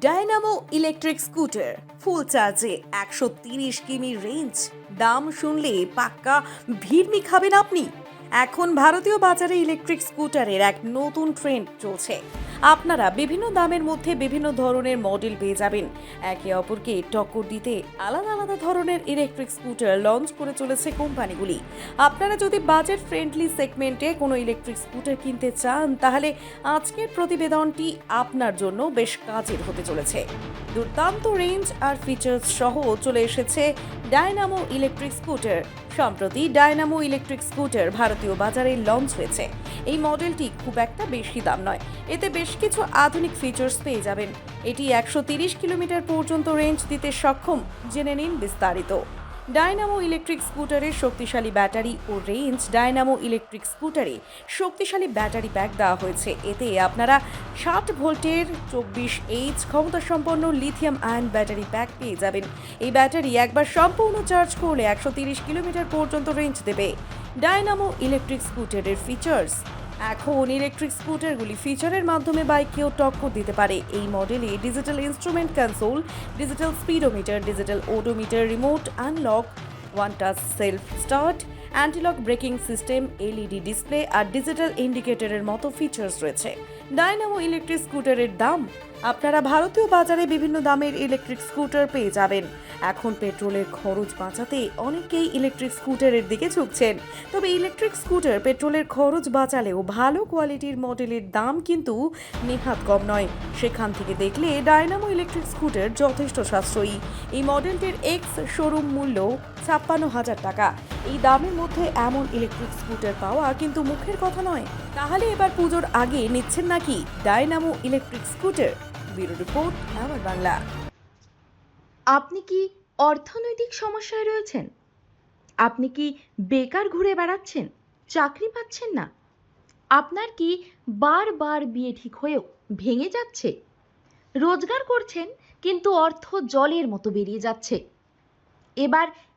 Dynamo electric scooter ফুল চার্জে একশো তিরিশ কিমি রেঞ্জ দাম শুনলে পাক্কা ভিড়মি খাবেন আপনি। এখন ভারতীয় বাজারে ইলেকট্রিক স্কুটারের এক নতুন ট্রেন্ড চলছে। আপনারা বিভিন্ন দামের মধ্যে বিভিন্ন ধরনের মডেল পেয়ে যাবেন। একে অপরকে টক্কর দিতে আলাদা আলাদা ধরনের ইলেকট্রিক স্কুটার লঞ্চ করে চলেছে কোম্পানিগুলি। আপনারা যদি বাজেট ফ্রেন্ডলি সেগমেন্টে কোনো ইলেকট্রিক স্কুটার কিনতে চান, তাহলে আজকের প্রতিবেদনটি আপনার জন্য বেশ কাজের হতে চলেছে। দুর্দান্ত রেঞ্জ আর ফিচার্স সহ চলে এসেছে ডায়নামো ইলেকট্রিক স্কুটার সম্প্রতি ডায়নামো ইলেকট্রিক স্কুটার ভারতীয় বাজারে লঞ্চ হয়েছে। এই মডেলটি খুব একটা বেশি দাম নয়। এতে বেশ কিছু আধুনিক ফিচার্স পেয়ে যাবেন। এটি একশো কিলোমিটার পর্যন্ত রেঞ্জ দিতে সক্ষম। জেনে নিন বিস্তারিত। ডায়নামো ইলেকট্রিক স্কুটারের শক্তিশালী ব্যাটারি ও রেঞ্জ ডায়নামো ইলেকট্রিক স্কুটারে শক্তিশালী ব্যাটারি প্যাক দেওয়া হয়েছে। এতে আপনারা ষাট ভোল্টের চব্বিশ এইচ ক্ষমতাসম্পন্ন লিথিয়াম আয়ন ব্যাটারি প্যাক পেয়ে যাবেন। এই ব্যাটারি একবার সম্পূর্ণ চার্জ করলে একশো কিলোমিটার পর্যন্ত রেঞ্জ দেবে। ডায়নামো ইলেকট্রিক স্কুটারের ফিচার্স এখন ইলেকট্রিক স্কুটারগুলি ফিচারের মাধ্যমে বাইককেও টক্কর দিতে পারে। এই মডেলে digital instrument console digital speedometer digital odometer remote unlock one touch self start antilock braking system LED display আর ডিজিটাল ইন্ডিকেটরের মতো ফিচার্স রয়েছে। ডায়নামো ইলেকট্রিক স্কুটারের দাম, আপনারা ভারতীয় বাজারে বিভিন্ন দামের ইলেকট্রিক স্কুটার পেয়ে যাবেন। এখন পেট্রোলের খরচ বাঁচাতে অনেকেই ইলেকট্রিক স্কুটারের দিকে ঝুঁকছেন। তবে ইলেকট্রিক স্কুটার পেট্রোলের খরচ বাঁচালেও ভালো কোয়ালিটির মডেলের দাম কিন্তু নেহাত কম নয়। সেখান থেকে দেখলে ডায়নামো ইলেকট্রিক স্কুটার যথেষ্ট সাশ্রয়ী। এই মডেলটির এক্স শোরুম মূল্য ছাপ্পান্ন হাজার টাকা। এই দামের মধ্যে এমন ইলেকট্রিক স্কুটার পাওয়া কিন্তু মুখের কথা নয়। তাহলে এবার পুজোর আগে নিচ্ছেন নাকি dynamo electric scooter bureau report Amar Bangla. আপনি কি অর্থনৈতিক সমস্যায় রয়েছেন? আপনি কি বেকার ঘুরে বেড়াচ্ছেন? চাকরি পাচ্ছেন না? আপনার কি বারবার বিয়ে ঠিক হয়েও ভেঙে যাচ্ছে? রোজগার করছেন, কিন্তু অর্থ জলের মতো বেরিয়ে যাচ্ছে। এবার